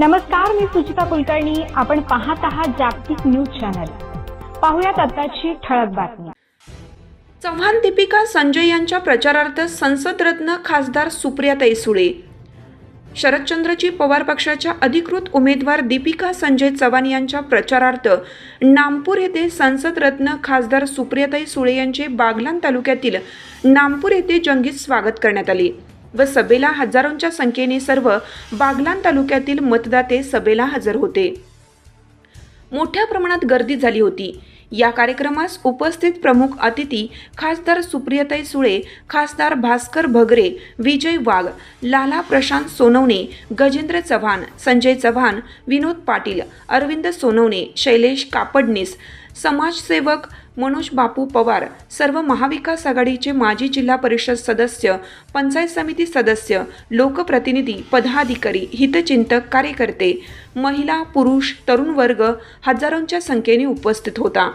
नमस्कार मी सुचिता कुलकर्णी. आपण पाहत आहात जागतिक न्यूज चॅनल. पाहुयात आताची ठळक बातमी. चव्हाण दीपिका संजय यांच्या प्रचारार्थ संसदरत्न खासदार सुप्रियाताई सुळे. शरदचंद्रजी पवार पक्षाच्या अधिकृत उमेदवार दीपिका संजय चव्हाण यांच्या प्रचारार्थ नामपूर येथे संसदरत्न खासदार सुप्रियाताई सुळे यांचे बागलान तालुक्यातील नामपूर येथे जंगीत स्वागत करण्यात आले. व सभेला हजारोंच्या संख्येने सर्व बागलान तालुक्यातील मतदाते सभेला हजर होते. मोठ्या प्रमाणात गर्दी झाली होती. या कार्यक्रमास उपस्थित प्रमुख अतिथी खासदार सुप्रियताई सुळे खासदार भास्कर भगरे विजय वाघ लाला प्रशांत सोनवणे गजेंद्र चव्हाण संजय चव्हाण विनोद पाटील अरविंद सोनवणे शैलेश कापडनीस समाजसेवक मनोज बापू पवार सर्व महाविकास आघाडीचे माजी जिल्हा परिषद सदस्य पंचायत समिती सदस्य लोकप्रतिनिधी पदाधिकारी हितचिंतक कार्यकर्ते महिला पुरुष तरुण वर्ग हजारोंच्या संख्येने उपस्थित होता.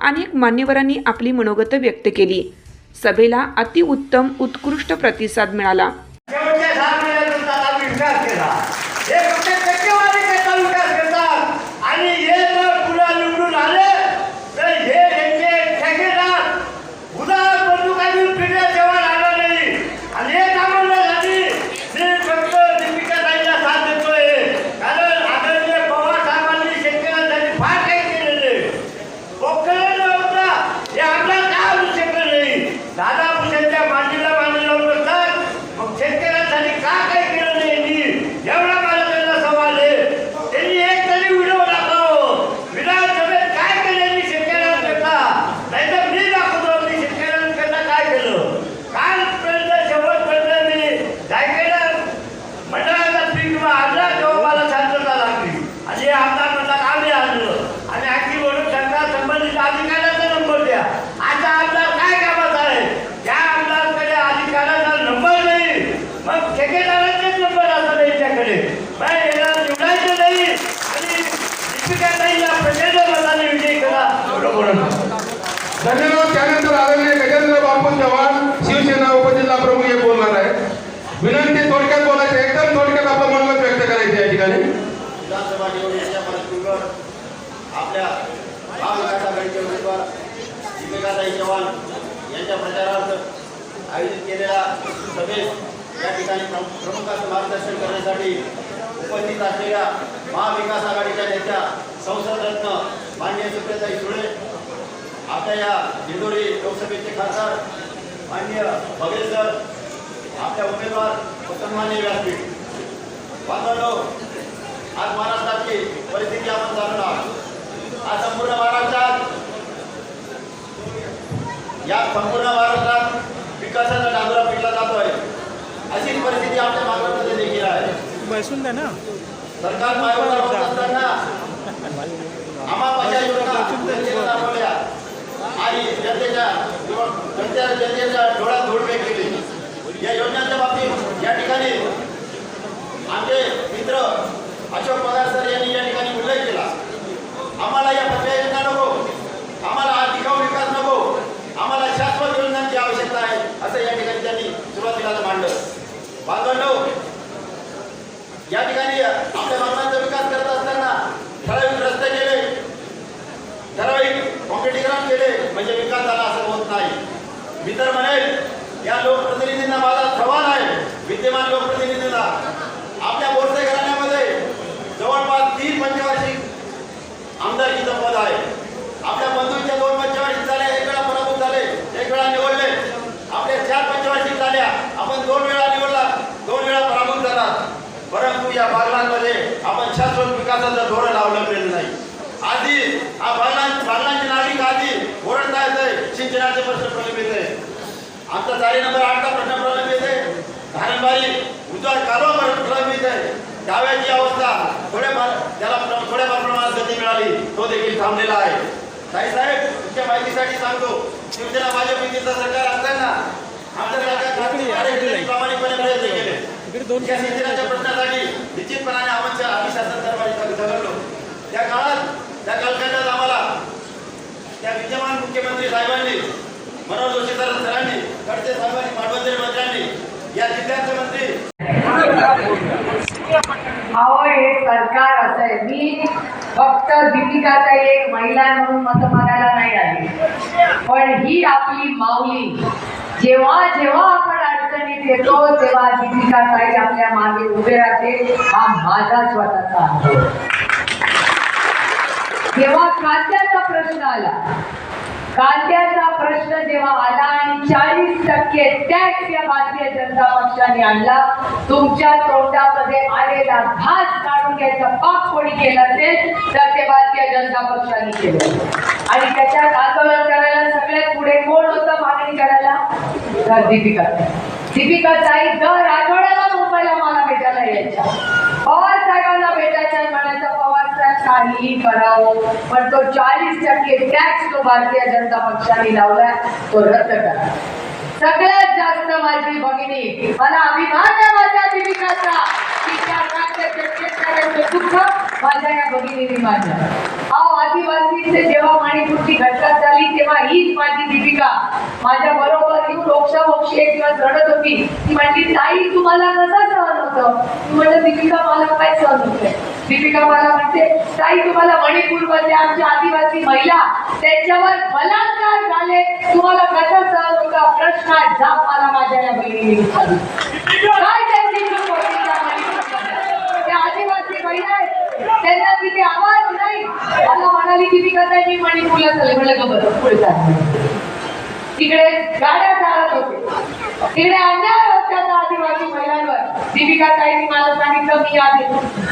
अनेक मान्यवरांनी आपली मनोगत व्यक्त केली. सभेला अतिउत्तम उत्कृष्ट प्रतिसाद मिळाला शेवटच्या सहा महिन्यात तुमचा आता विकास केला हे फक्त टक्केवारी करता विकास करतात आणि हे जर पुन्हा निवडून आले तर हे यांचे ठेकेदार उदार बंदुकांनी पिढ्या जेवण आलं नाही आणि हे थांबवण्यासाठी मी फक्त दीपिकाताईला साथ देतोय कारण आदरणीय पवार साहेबांनी शेतकऱ्यांसाठी फार काही केलेले पोखरण होता हे आपल्याला काय होऊ शकलं नाही दादा भुसेंच्या मांडीला मांडी लावून बसतात मग शेतकऱ्यांसाठी का काही केलं नाही यांनी एवढा मला त्यांना सवाल आहे त्यांनी एक तरी व्हिडिओ दाखव विधानसभेत काय केलं यांनी शेतकऱ्यांकरता नाही तर मी दाखवतो मी शेतकऱ्यांकरता काय केलं कालपर्यंत शेवटपर्यंत मी जायकेला मंडळाचा पीक आणला तेव्हा मला शांतता लागली आणि हे आमदार म्हणतात आम्ही आणलं आणि आणखी म्हणून त्यांना संबंधित अधिकाऱ्याचा नंबर द्या आता आमदार काय कामाचा आहे त्या आमदारकडे अधिकाऱ्याचा नंबर नाही मग ठेकेदारांचेच नंबर असतात यांच्याकडे मग याला निवडायचं नाही आणि दीपिकाताई या प्रचंड मताने विजय करा एवढं बोलणं धन्यवाद त्यानंतर आदरणीय गजेंद्र बापू चव्हाण शिवसेना उपजिल्हा प्रमुख हे बोलणार आहे विनंती थोडक्यात बोलायचं एकदम थोडक्यात आपलं मनोगत व्यक्त करायचं या ठिकाणी विधानसभा निवडणुकीच्या पार्श्वभूमीवर आपल्या महाविकास आघाडीचे उमेदवार चव्हाण यांच्या प्रचारार्थ आयोजित केलेल्या सभेत या ठिकाणी मार्गदर्शन करण्यासाठी उपस्थित असलेल्या महाविकास आघाडीच्या नेत्या संसदरत्न माननीय सुप्रियाताई सुळे आपल्या या दिंडोरी लोकसभेचे खासदार मान्य भगेश सर आपल्या उमेदवार सन्मान्य व्यासपीठ. बांधवांनो आज महाराष्ट्राची परिस्थिती आपण जाणून आहोत. आज संपूर्ण महाराष्ट्रात या संपूर्ण महाराष्ट्रात विकासाचा डांगरा पिकला जातोय. अशीच परिस्थिती आपल्या महाराष्ट्रामध्ये देखील आहे. बसून द्या ना. सरकार मायावर असताना आम्हा माझ्या योजना जनतेला दाखवल्या आणि जनतेच्या जनतेच्या जनतेच्या डोळ्यात धूळ फेक केली या योजनांच्या बाबतीत या ठिकाणी आमचे मित्र अशोक पगार सर यांनी या ठिकाणी उल्लेख केला आम्हाला या पक्ष योजना नको आम्हाला हा टिकाऊ विकास नको आम्हाला शाश्वत योजनांची आवश्यकता आहे असं या ठिकाणी त्यांनी सुरुवातीला मांडलं बांधवांनो या ठिकाणी आपल्या मागण्यांचा विकास करत असताना ठराविक रस्ते केले ठराविक कॉम्पिटिकरण केले म्हणजे विकास झाला असं होत नाही मी तर म्हणेल या लोकप्रतिनिधींना माझा सवाल आहे विद्यमान लोकप्रतिनिधींना. आपल्या बोरसे घराण्यामध्ये जवळपास तीन पंचवार्षिक आमदारकीचं पद आहे. आपल्या बंधूंच्या दोन पंचवार्षिक झाल्या एक वेळा पराभूत झाले एक वेळा निवडले. आपल्या चार पंचवार्षिक झाल्या आपण दोन वेळा निवडला दोन वेळा पराभूत झाला. परंतु या बागलांमध्ये आपण शाश्वत विकासाचं धोरण अवलंबलेलं नाही. आधी हा बागलां बागलांचे नागरिक आधी ओरडता येते सिंचनाचे प्रश्न प्रलंबित आहे. आमचा चारी नंबर आठचा प्रश्न प्रलंबित आहे धारणबारी उजवा कालवा पर- प्रलंबित आहे डाव्याची अवस्था थोड्याफार त्याला थोड्याफार प्रमाणात गती मिळाली. तो देखील थांबलेला आहे. ताई साहेब तुमच्या माहितीसाठी सांगतो शिवसेना भाजप युतीचं सरकार असताना आमच्या सरकार प्रामाणिकपणे प्रयत्न केले. या सिंचनाच्या प्रश्नासाठी निश्चितपणाने आमच्या आम्ही शासन दरबारी झगडलो. त्या काळात त्या कालखंडात आम्हाला त्या विद्यमान मुख्यमंत्री साहेबांनी मनोहर जोशी सर सरांनी खडसे साहेबांनी मंत्र्यांनी या जिल्ह्याचे मंत्री. अहो हे सरकार असं आहे मी फक्त दीपिकाचा एक महिला म्हणून मत मागायला नाही आली. पण ही आपली माऊली जेव्हा जेव्हा आपण अडचणीत येतो तेव्हा दीपिका दीपिकाताई आपल्या मागे उभे राहते. हा माझा स्वतःचा अनुभव. जेव्हा खाद्याचा प्रश्न आला कांद्याचा प्रश्न जेव्हा आला आणि चाळीस टक्के टॅक्स या भारतीय जनता पक्षाने आणला तुमच्या तोंडामध्ये आलेला घास काढून घ्यायचा पाप कोणी केला असेल तर ते भारतीय जनता पक्षाने केलं. आणि त्याच्यात आंदोलन करायला सगळ्यात पुढे कोण होतं मागणी करायला? तर दीपिका दीपिका ताई दर आठवड्याला मुंबईला मला भेटायला यायच्या पवार साहेबांना भेटायचं आणि म्हणायचं पवार साहेब बनावं पण तो चाळीस टक्के टॅक्स तो भारतीय जनता पक्षाने लावलाय तो रद्द करा. सगळ्यात जास्त माझी भगिनी मला अभिमान आहे माझ्या दीपिकाचा दुःख माझ्या या भगिनीने माझ्या अहो जेव्हा घटना झाली तेव्हा हीच माझी दीपिका. माझ्या बरोबर येऊन एक दिवस रडत होती. ती म्हणली ताई तुम्हाला कसं सहन होतं? म्हणलं दीपिका मला काय सहन होतंय? दीपिका मला म्हणते ताई तुम्हाला मणिपूरमध्ये आमच्या आदिवासी महिला त्याच्यावर बलात्कार झाले. तुम्हाला कसं सहन होतं? प्रश्न जाब मला माझ्या या बहिणीने काय त्यांची त्या आदिवासी महिला आहेत. त्यांना तिथे आवाज नाही. मला म्हणाली दीपिका ताई मी मणिपूरला चालले म्हणलं का बरं पुढे तिकडे गाड्या चालत होते तिकडे अन्याय होत आदिवासी दीपिका ताईंनी मला सांगितलं मी आधी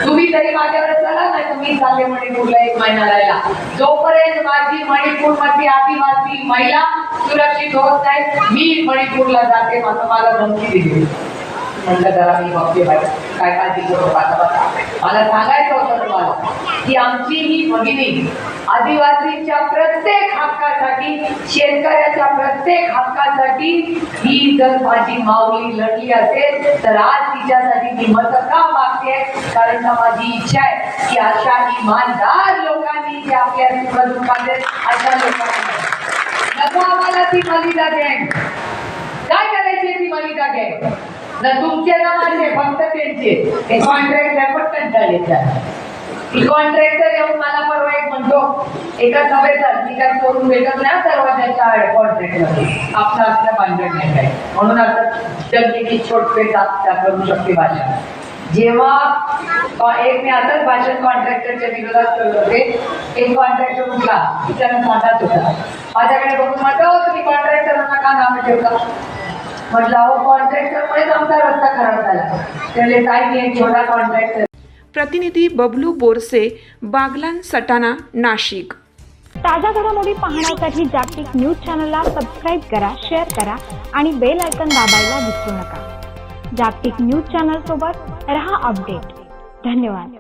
तुम्ही तरी माझ्यावर चला नाही तर मी चालले मणिपूरला एक महिना राहिला. जोपर्यंत माझी मणिपूरमध्ये आदिवासी महिला सुरक्षित होत नाही मी मणिपूरला जाते माझं मला धमकी दिली. म्हटलं जरा मी बघते बाई काय काय करू बघा. मला सांगायचं होतं तुम्हाला की आमची ही भगिनी आदिवासीच्या प्रत्येक हक्कासाठी शेतकऱ्याच्या प्रत्येक हक्कासाठी ही जर माझी माऊली लढली असेल तर आज तिच्यासाठी मी मत का मागते? कारण का माझी इच्छा आहे की अशा इमानदार लोकांनी जे आपल्या सुखदुःखात आहेत, अशा लोकांनी नको आम्हाला ती मलिदा गँग. काय करायची ती मलिदा गँग? ना तुमचे ना माझे फक्त त्यांचे. हे कॉन्ट्रॅक्टर पण कंटाळले कॉन्ट्रॅक्टर येऊन मला परवा एक म्हणतो एका सभेत मी काय करून भेटत नाही सर्वांच्या कॉन्ट्रॅक्टर आपलं आपलं बांधण नाही काय? म्हणून आता जगली छोटपे त्या करू शकते भाषा जेव्हा एक मी आताच भाषण कॉन्ट्रॅक्टरच्या विरोधात करत होते. एक कॉन्ट्रॅक्टर उठला त्यानं सांगत होता माझ्याकडे बघून म्हणतो तुम्ही कॉन्ट्रॅक्टरांना का? नाव ठेवता. म्हटलं अहो कॉन्ट्रॅक्टरमुळेच आमचा रस्ता खराब झाला. त्याला काही एक छोटा कॉन्ट्रॅक्टर प्रतिनिधी बबलू बोरसे बागलान सटाणा नाशिक. ताज्या घडामोडी पाहण्यासाठी जागतिक न्यूज चॅनलला सबस्क्राईब करा शेअर करा आणि बेल आयकॉन दाबायला विसरू नका. जागतिक न्यूज चॅनल सोबत रहा अपडेट. धन्यवाद.